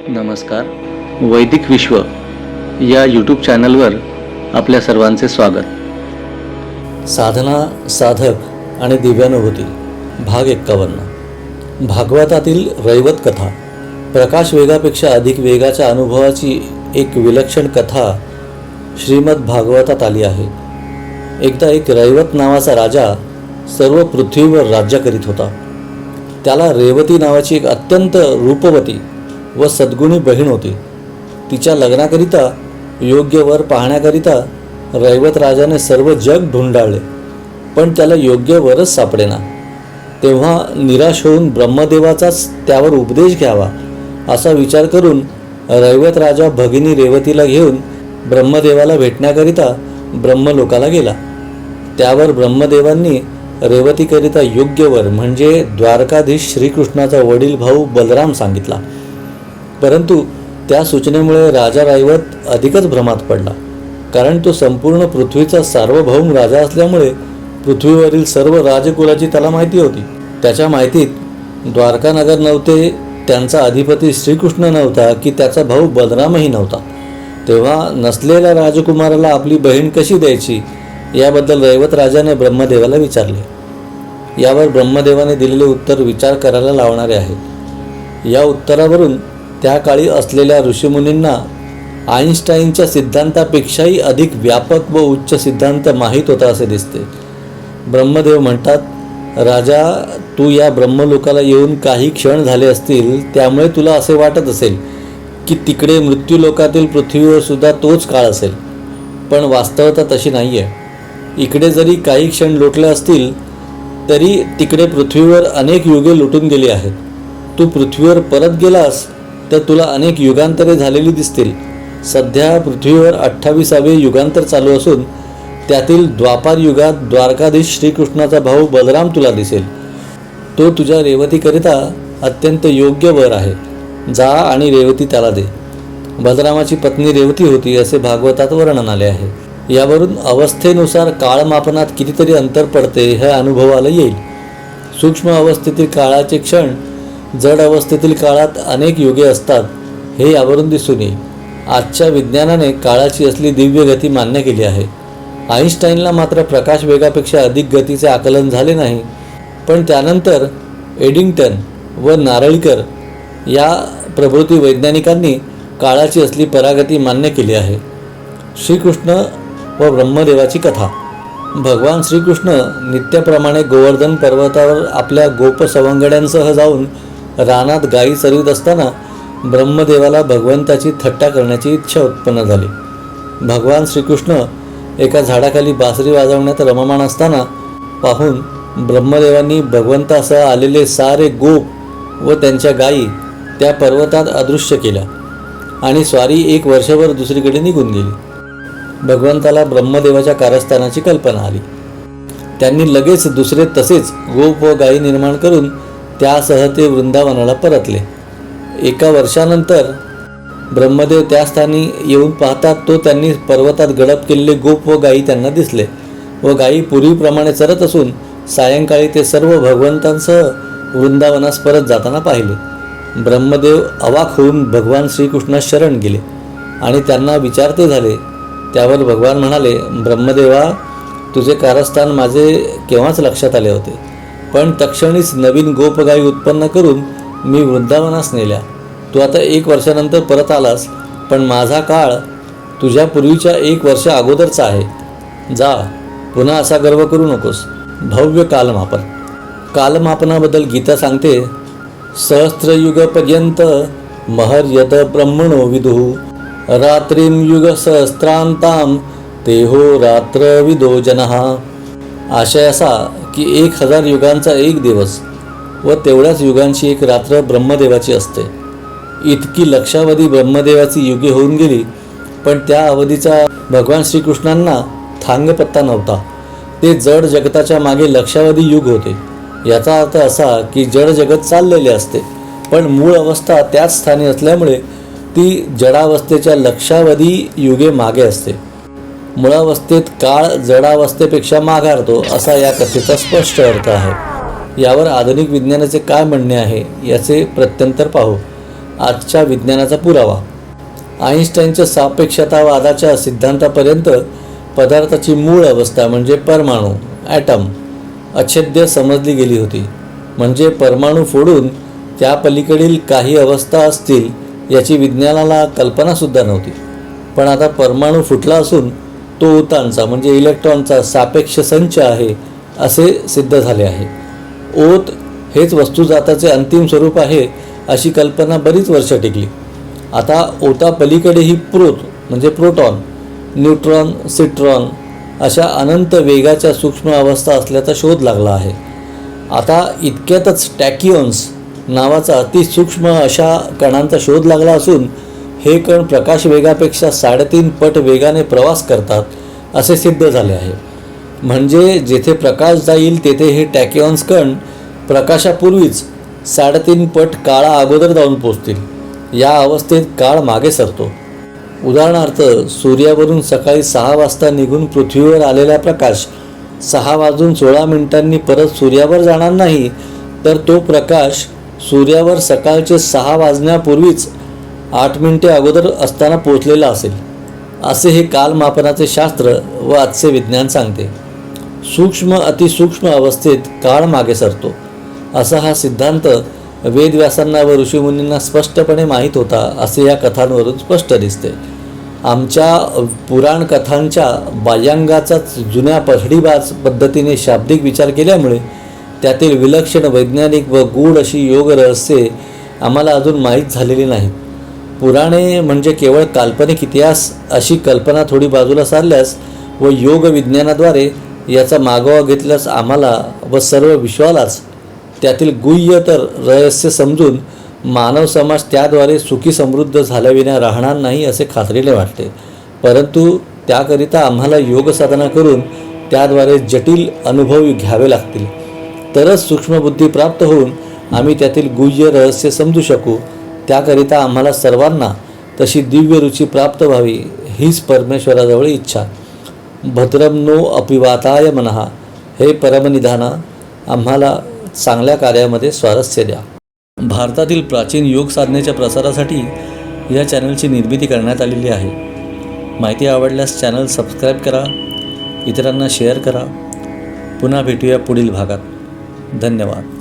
नमस्कार. वैदिक विश्व या यूट्यूब चॅनलवर आपल्या सर्वांचे स्वागत. साधना साधक आणि दिव्यानुभूती भाग एक्कावन्न. भागवतातील रैवत कथा प्रकाश वेगापेक्षा अधिक वेगाच्या अनुभवाची एक विलक्षण कथा श्रीमद भागवतात आली आहे. एकदा एक रैवत नावाचा राजा सर्व पृथ्वीवर राज्य करीत होता. त्याला रेवती नावाची एक अत्यंत रूपवती व सद्गुणी बहीण होती. तिच्या लग्नाकरिता योग्य वर पाहण्याकरिता रैवत राजाने सर्व जग ढुंडाळले पण त्याला योग्य वरच सापडेना. तेव्हा निराश होऊन ब्रह्मदेवाचाच त्यावर उपदेश घ्यावा असा विचार करून रैवत राजा भगिनी रेवतीला घेऊन ब्रह्मदेवाला भेटण्याकरिता ब्रह्मलोकाला गेला. त्यावर ब्रह्मदेवांनी रेवतीकरिता योग्य वर म्हणजे द्वारकाधीश श्रीकृष्णाचा वडील भाऊ बलराम सांगितला. परंतु त्या सूचनेमुळे राजा रायवत अधिकच भ्रमात पडला. कारण तो संपूर्ण पृथ्वीचा सार्वभौम राजा असल्यामुळे पृथ्वीवरील सर्व राजकुलाची त्याला माहिती होती. त्याच्या माहितीत द्वारकानगर नव्हते त्यांचा अधिपती श्रीकृष्ण नव्हता की त्याचा भाऊ बलरामही नव्हता. तेव्हा नसलेल्या राजकुमाराला आपली बहीण कशी द्यायची याबद्दल रैवत राजाने ब्रह्मदेवाला विचारले. यावर ब्रह्मदेवाने दिलेले उत्तर विचार करायला लावणारे आहे या उत्तरावरून त्या काळी असलेल्या ऋषीमुनींना आईन्स्टाईनच्या सिद्धांतापेक्षाही अधिक व्यापक व उच्च सिद्धांत माहीत होता असे दिसते. ब्रह्मदेव म्हणतात राजा तू या ब्रह्मलोकाला येऊन काही क्षण झाले असतील त्यामुळे तुला असे वाटत असेल की तिकडे मृत्यूलोकातील पृथ्वीवर सुद्धा तोच काळ असेल. पण वास्तवता तशी नाही आहे इकडे जरी काही क्षण लोटले असतील तरी तिकडे पृथ्वीवर अनेक युगे लुटून गेली आहेत. तू पृथ्वीवर परत गेलास तर तुला अनेक युगांतरे झालेली दिसतील. सध्या पृथ्वीवर अठ्ठावीसावे युगांतर चालू असून त्यातील द्वापार युगात द्वारकाधीश श्रीकृष्णाचा भाऊ बलराम तुला दिसेल. तो तुझ्या रेवतीकरिता अत्यंत योग्य वर आहे. जा आणि रेवती त्याला दे. बलरामाची पत्नी रेवती होती असे भागवतात वर्णन आले आहे. यावरून अवस्थेनुसार काळमापनात कितीतरी अंतर पडते हे अनुभवाला येईल. सूक्ष्म अवस्थेतील काळाचे क्षण जड अवस्थेतील काळात अनेक युगे असतात हे यावरून दिसून येईल. आजच्या विज्ञानाने काळाची असली दिव्य गती मान्य केली आहे. आईन्स्टाईनला मात्र प्रकाश वेगापेक्षा अधिक गतीचे आकलन झाले नाही पण त्यानंतर एडिंग्टन व नारळीकर या प्रभृती वैज्ञानिकांनी काळाची असली परागती मान्य केली आहे. श्रीकृष्ण व ब्रह्मदेवाची कथा. भगवान श्रीकृष्ण नित्याप्रमाणे गोवर्धन पर्वतावर आपल्या गोप सवंगड्यांसह जाऊन रानात गायी चरवित असताना ब्रह्मदेवाला भगवंताची थट्टा करण्याची इच्छा उत्पन्न झाली. भगवान श्रीकृष्ण एका झाडाखाली बासरी वाजवण्यात रममाण असताना पाहून ब्रह्मदेवांनी भगवंतासह आलेले सारे गोप व त्यांच्या गायी त्या पर्वतात अदृश्य केल्या आणि स्वारी एक वर्षभर दुसरीकडे निघून गेली. भगवंताला ब्रह्मदेवाच्या कारस्थानाची कल्पना आली. त्यांनी लगेच दुसरे तसेच गोप व गायी निर्माण करून त्यासह ते वृंदावनाला परतले. एका वर्षानंतर ब्रह्मदेव त्या स्थानी येऊन पाहतात तो त्यांनी पर्वतात गडप केलेले गोप व गायी त्यांना दिसले. व गायी पूर्वीप्रमाणे चरत असून सायंकाळी ते सर्व भगवंतांसह वृंदावनास परत जाताना पाहिले. ब्रह्मदेव अवाक होऊन भगवान श्रीकृष्णास शरण गेले. आणि त्यांना विचारते झाले. त्यावर भगवान म्हणाले ब्रह्मदेवा तुझे कारस्थान माझे केव्हाच लक्षात आले होते? पण तक्षणीच नवीन गोपगाई उत्पन्न करून मी वृंदावनास नेल्या. तू आता एक वर्षानंतर परत आलास पण माझा काळ तुझ्या पूर्वीच्या एक वर्ष अगोदरचा आहे. जा पुन्हा असा गर्व करू नकोस. भव्य कालमापन. कालमापनाबद्दल गीता सांगते सहस्त्रयुगपर्यंत महर्यत ब्रह्मणो विदुः रात्रिं युगसहस्रांतां तेहो रात्रविदो जनः. आशय असा की एक हजार युगांचा एक दिवस व तेवढ्याच युगांची एक रात्र ब्रह्मदेवाची असते. इतकी लक्षावधी ब्रह्मदेवाची युगे होऊन गेली पण त्या अवधीचा भगवान श्रीकृष्णांना थांगपत्ता नव्हता. ते जड जगताच्या मागे लक्षावधी युग होते. याचा अर्थ असा की जड जगत चाललेले असते पण मूळ अवस्था त्याच स्थानी असल्यामुळे ती जडावस्थेच्या लक्षावधी युगे मागे असते. मुळावस्थेत काळ जडावस्थेपेक्षा माघारतो असा या कथेचा स्पष्ट अर्थ आहे. यावर आधुनिक विज्ञानाचे काय म्हणणे आहे याचे प्रत्यंतर पाहू. आजच्या विज्ञानाचा पुरावा. आईन्स्टाईनच्या सापेक्षतावादाच्या सिद्धांतापर्यंत पदार्थाची मूळ अवस्था म्हणजे परमाणू ॲटम अच्छेद्य समजली गेली होती. म्हणजे परमाणू फोडून त्या पलीकडील काही अवस्था असतील याची विज्ञानाला कल्पनासुद्धा नव्हती. पण आता परमाणू फुटला असून तो ओतांचा म्हणजे इलेक्ट्रॉनचा सापेक्ष संच आहे असे सिद्ध झाले आहे. ओत हेच वस्तुजाताचे अंतिम स्वरूप आहे अशी कल्पना बरीच वर्ष टिकली. आता ओता पलीकडेही प्रोत म्हणजे प्रोटॉन न्यूट्रॉन सिट्रॉन अशा अनंत वेगाच्या सूक्ष्म अवस्था असल्याचा शोध लागला आहे. आता इतक्यातच टॅकिओन्स नावाचा अतिसूक्ष्म अशा कणांचा शोध लागला असून हे कण प्रकाश वेगापेक्षा साडेतीन पट वेगाने प्रवास करतात असे सिद्ध झाले आहे. म्हणजे जेथे प्रकाश जाईल तेथे हे टॅकिऑन्स कण प्रकाशापूर्वीच साडेतीन पट काळा अगोदर जाऊन पोचतील. या अवस्थेत काळ मागे सरतो. उदाहरणार्थ सूर्यावरून सकाळी सहा वाजता निघून पृथ्वीवर आलेला प्रकाश सहा वाजून सोळा मिनिटांनी परत सूर्यावर जाणार नाही तर तो प्रकाश सूर्यावर सकाळचे सहा वाजण्यापूर्वीच आठ मिनिटे अगोदर असताना पोचलेला असेल. असे हे कालमापनाचे शास्त्र व आजचे विज्ञान सांगते. सूक्ष्म अतिसूक्ष्म अवस्थेत काळ मागे सरतो. असा हा सिद्धांत वेदव्यासांना व ऋषीमुनींना स्पष्टपणे माहीत होता असे या कथांवरून स्पष्ट दिसते. आमच्या पुराण कथांच्या बाह्यांगाचाच जुन्या पहडीबाज पद्धतीने शाब्दिक विचार केल्यामुळे त्यातील विलक्षण वैज्ञानिक व गूढ अशी योग रहस्ये आम्हाला अजून माहीत झालेली नाहीत. पुराणे म्हणजे केवळ काल्पनिक इतिहास अशी कल्पना थोडी बाजूला सारल्यास व योग विज्ञानाद्वारे याचा मागोवा घेतल्यास आम्हाला व सर्व विश्वालाच त्यातील गुह्य तर रहस्य समजून मानव समाज त्याद्वारे सुखी समृद्ध झाल्याविना राहणार नाही असे खात्रीने वाटते. परंतु त्याकरिता आम्हाला योग साधना करून त्याद्वारे जटिल अनुभव घ्यावे लागतील. तरच सूक्ष्मबुद्धी प्राप्त होऊन आम्ही त्यातील गुह्य रहस्य समजू शकू. त्याकरिता आम्हाला सर्वांना तशी दिव्य रुची प्राप्त व्हावी हीच परमेश्वराजवळ इच्छा. भद्रम नो अपिवाताय मनहा हे परमनिधाना आम्हाला चांगल्या कार्यामध्ये स्वारस्य द्या. भारतातील प्राचीन योग साधनेच्या प्रसारासाठी या चॅनलची निर्मिती करण्यात आलेली आहे. माहिती आवडल्यास चॅनल सबस्क्राईब करा इतरांना शेअर करा. पुन्हा भेटूया पुढील भागात. धन्यवाद.